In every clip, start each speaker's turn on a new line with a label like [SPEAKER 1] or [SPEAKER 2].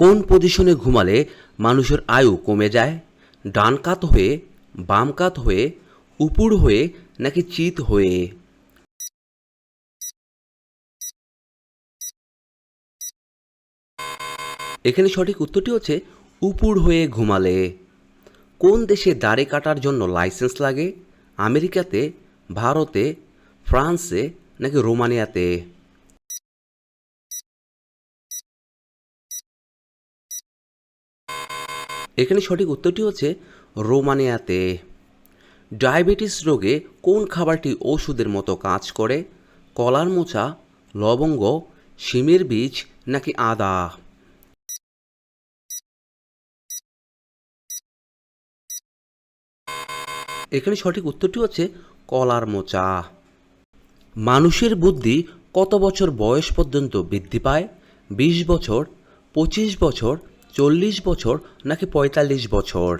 [SPEAKER 1] কোন পজিশনে ঘুমালে মানুষের আয়ু কমে যায়? ডান কাত হয়ে, বাম কাত হয়ে, উপুর হয়ে নাকি চিত হয়ে? এখানে সঠিক উত্তরটি হচ্ছে উপুর হয়ে ঘুমালে। কোন দেশে দাড়ি কাটার জন্য লাইসেন্স লাগে? আমেরিকাতে, ভারতে, ফ্রান্সে নাকি রোমানিয়াতে? এখানে সঠিক উত্তরটি হচ্ছে রোমানিয়াতে। ডায়াবেটিস রোগে কোন খাবারটি ওষুধের মতো কাজ করে? কলার মোচা, লবঙ্গ, শিমের বীজ নাকি আদা? এখানে সঠিক উত্তরটি হচ্ছে কলার মোচা। মানুষের বুদ্ধি কত বছর বয়স পর্যন্ত বৃদ্ধি পায়? বিশ বছর, পঁচিশ বছর চল্লিশ বছর নাকি পঁয়তাল্লিশ বছর?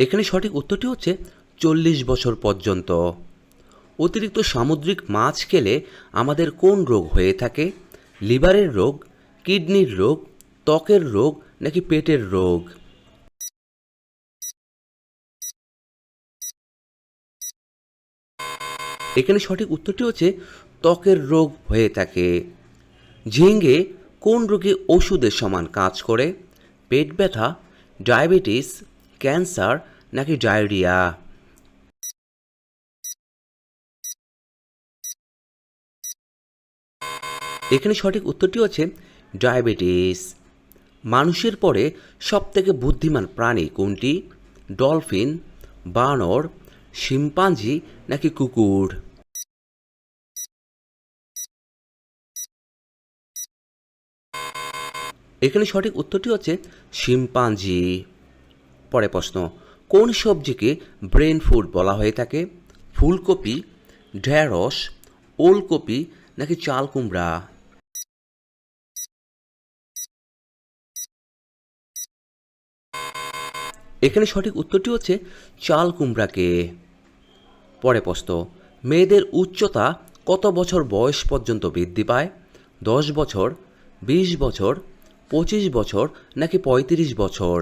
[SPEAKER 1] এখানে সঠিক উত্তরটি হচ্ছে চল্লিশ বছর পর্যন্ত। অতিরিক্ত সামুদ্রিক মাছ খেলে আমাদের কোন রোগ হয়ে থাকে? লিভারের রোগ, কিডনির রোগ, ত্বকের রোগ নাকি পেটের রোগ? এখানে সঠিক উত্তরটি হচ্ছে ত্বকের রোগ হয়ে থাকে। ঝিঙ্গে কোন রোগে ওষুধের সমান কাজ করে? পেট ব্যথা, ডায়াবেটিস, ক্যান্সার নাকি ডায়রিয়া? এখানে সঠিক উত্তরটি হচ্ছে ডায়াবেটিস। মানুষের পরে সবথেকে বুদ্ধিমান প্রাণী কোনটি? ডলফিন, বানর, শিম্পাঞ্জি নাকি কুকুর? এখানে সঠিক উত্তরটি হচ্ছে শিম্পাঞ্জি। পরে প্রশ্ন, কোন সবজিকে ব্রেন ফুড বলা হয়ে থাকে? ফুলকপি ঢ্যাঁড়স ওলকপি নাকি চাল কুমড়া? এখানে সঠিক উত্তরটি হচ্ছে চাল কুমড়াকে। পরে প্রশ্ন, মেয়েদের উচ্চতা কত বছর বয়স পর্যন্ত বৃদ্ধি পায়? দশ বছর, বিশ বছর পঁচিশ বছর নাকি পঁয়ত্রিশ বছর?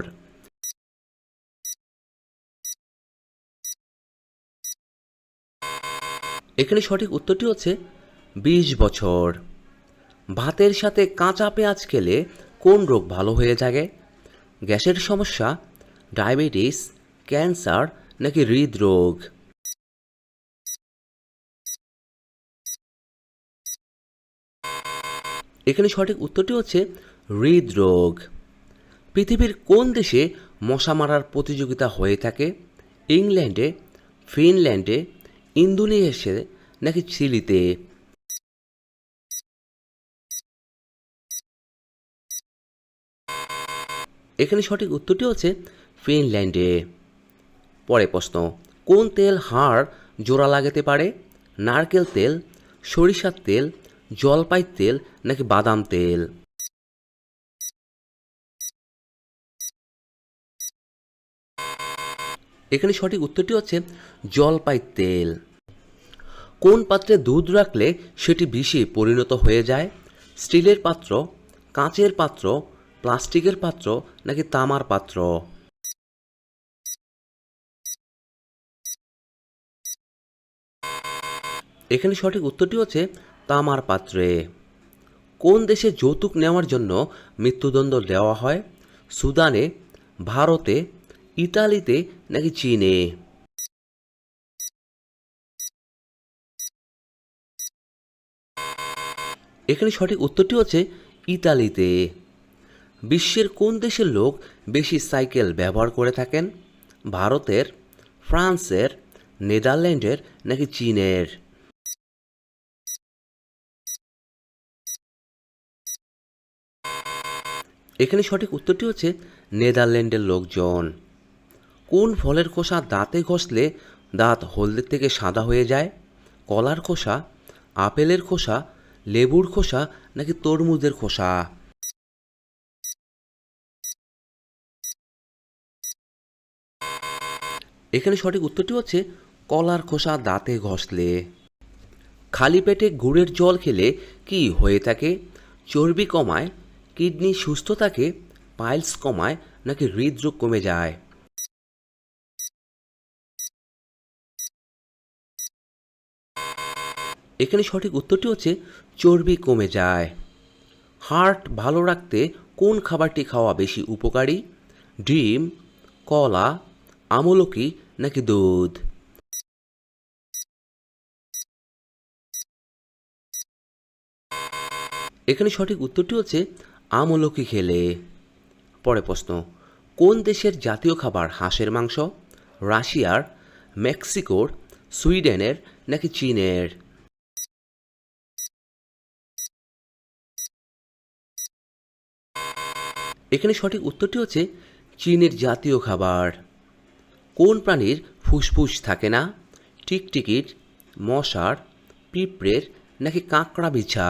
[SPEAKER 1] এখানে সঠিক উত্তরটি হচ্ছে বিশ বছর। ভাতের সাথে কাঁচা পেঁয়াজ খেলে কোন রোগ ভালো হয়ে থাকে গ্যাসের সমস্যা, ডায়াবেটিস, ক্যান্সার নাকি হৃদরোগ? এখানে সঠিক উত্তরটি হচ্ছে হৃদরোগ। পৃথিবীর কোন দেশে মশা মারার প্রতিযোগিতা হয়ে থাকে? ইংল্যান্ডে, ফিনল্যান্ডে ইন্দোনেশিয়াতে নাকি চিলিতে? এখানে সঠিক উত্তরটি হচ্ছে ফিনল্যান্ডে। পরে প্রশ্ন, কোন তেল হাড় জোড়া লাগাতে পারে? নারকেল তেল, সরিষার তেল, জলপাই তেল নাকি বাদাম তেল? এখানে সঠিক উত্তরটি হচ্ছে জলপাই তেল। কোন পাত্রে দুধ রাখলে সেটি বিষে পরিণত হয়ে যায়? স্টিলের পাত্র, কাঁচের পাত্র, প্লাস্টিকের পাত্র নাকি তামার পাত্র? এখানে সঠিক উত্তরটি হচ্ছে তামার পাত্রে। কোন দেশে যৌতুক নেওয়ার জন্য মৃত্যুদণ্ড দেওয়া হয়? সুদানে, ভারতে ইতালিতে নাকি চীনে? এখানে সঠিক উত্তরটি হচ্ছে ইতালিতে। বিশ্বের কোন দেশের লোক বেশি সাইকেল ব্যবহার করে থাকেন? ভারতের, ফ্রান্সের, নেদারল্যান্ডের নাকি চীনের? এখানে সঠিক উত্তরটি হচ্ছে নেদারল্যান্ডের লোকজন। কোন ফলের খোসা দাঁতে ঘষলে দাঁত হলদে থেকে সাদা হয়ে যায়? কলার খোসা, আপেলের খোসা, লেবুর খোসা নাকি তরমুজের খোসা? এখানে সঠিক উত্তরটি হচ্ছে কলার খোসা দাঁতে ঘষলে। খালি পেটে গুড়ের জল খেলে কি হয়ে থাকে? চর্বি কমায়, কিডনি সুস্থ থাকে, পাইলস কমায় নাকি হৃদরোগ কমে যায়? এখানে সঠিক উত্তরটি হচ্ছে চর্বি কমে যায়। হার্ট ভালো রাখতে কোন খাবারটি খাওয়া বেশি উপকারী? ডিম, কলা, আমলকি নাকি দুধ? এখানে সঠিক উত্তরটি হচ্ছে আমলকি খেলে। পরে প্রশ্ন, কোন দেশের জাতীয় খাবার হাঁসের মাংস? রাশিয়ার, মেক্সিকোর, সুইডেনের নাকি চীনের? এখানে সঠিক উত্তরটি হচ্ছে চীনের জাতীয় খাবার। কোন প্রাণীর ফুসফুস থাকে না? টিকটিকির, মশার, পিঁপড়ের নাকি কাঁকড়া বিছা?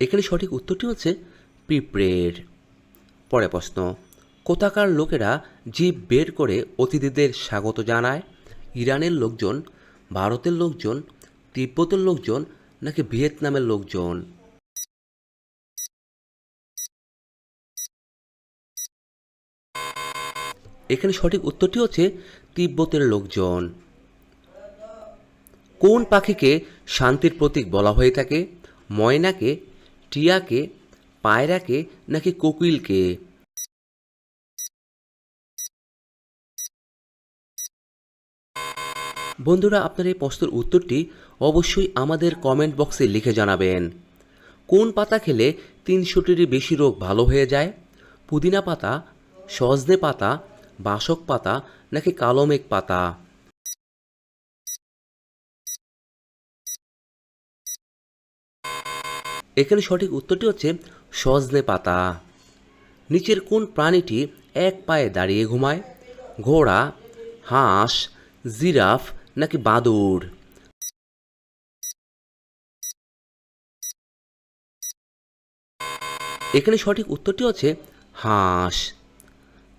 [SPEAKER 1] এখানে সঠিক উত্তরটি হচ্ছে পিঁপড়ের। পরে প্রশ্ন, কোথাকার লোকেরা জীব বের করে অতিথিদের স্বাগত জানায়? ইরানের লোকজন, ভারতের লোকজন তিব্বতের লোকজন নাকি ভিয়েতনামের লোকজন? এখানে সঠিক উত্তরটি হচ্ছে তিব্বতের লোকজন। কোন পাখিকে শান্তির প্রতীক বলা হয়ে থাকে? ময়নাকে, টিয়াকে, পায়রাকে নাকি কোকিলকে? বন্ধুরা, আপনার এই প্রশ্নের উত্তরটি অবশ্যই আমাদের কমেন্ট বক্সে লিখে জানাবেন। কোন পাতা খেলে তিনশোটিরই বেশি রোগ ভালো হয়ে যায়? পুদিনা পাতা, সজনে পাতা, বাসক পাতা নাকি কালো মেঘ পাতা? এখানে সঠিক উত্তরটি হচ্ছে সজনে পাতা। নিচের কোন প্রাণীটি এক পায়ে দাঁড়িয়ে ঘুমায়? ঘোড়া, হাঁস, জিরাফ নাকি বাদুড়? এখানে সঠিক উত্তরটি হচ্ছে হাঁস।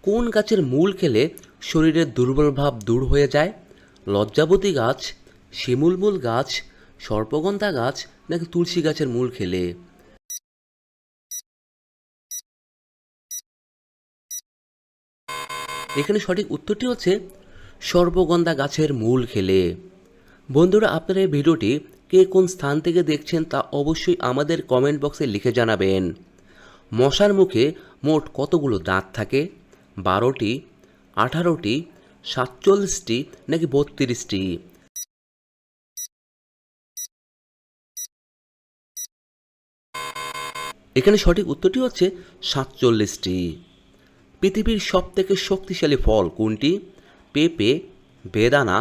[SPEAKER 1] কোন গাছের মূল খেলে শরীরের দুর্বল ভাব দূর হয়ে যায়? লজ্জাবতী গাছ শিমুলমূল গাছ, সর্পগন্ধা গাছ নাকি তুলসী গাছের মূল খেলে? এখানে সঠিক উত্তরটি হচ্ছে সর্পগন্ধা গাছের মূল খেলে। বন্ধুরা, আপনারা এই ভিডিওটি কে কোন স্থান থেকে দেখছেন তা অবশ্যই আমাদের কমেন্ট বক্সে লিখে জানাবেন। মশার মুখে মোট কতগুলো দাঁত থাকে? বারোটি, আঠারোটি, সাতচল্লিশটি, নাকি বত্রিশটি? এখানে সঠিক উত্তরটি হচ্ছে সাতচল্লিশটি। পৃথিবীর সবথেকে শক্তিশালী ফল কোনটি? পেঁপে, বেদানা,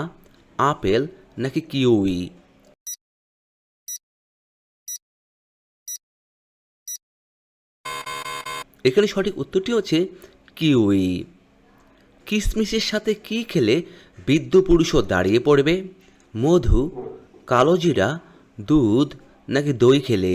[SPEAKER 1] আপেল নাকি কিউই? এখানে সঠিক উত্তরটি হচ্ছে কিউই। কিশমিশের সাথে কি খেলে বৃদ্ধ পুরুষও দাঁড়িয়ে পড়বে? মধু কালোজিরা দুধ নাকি দই খেলে?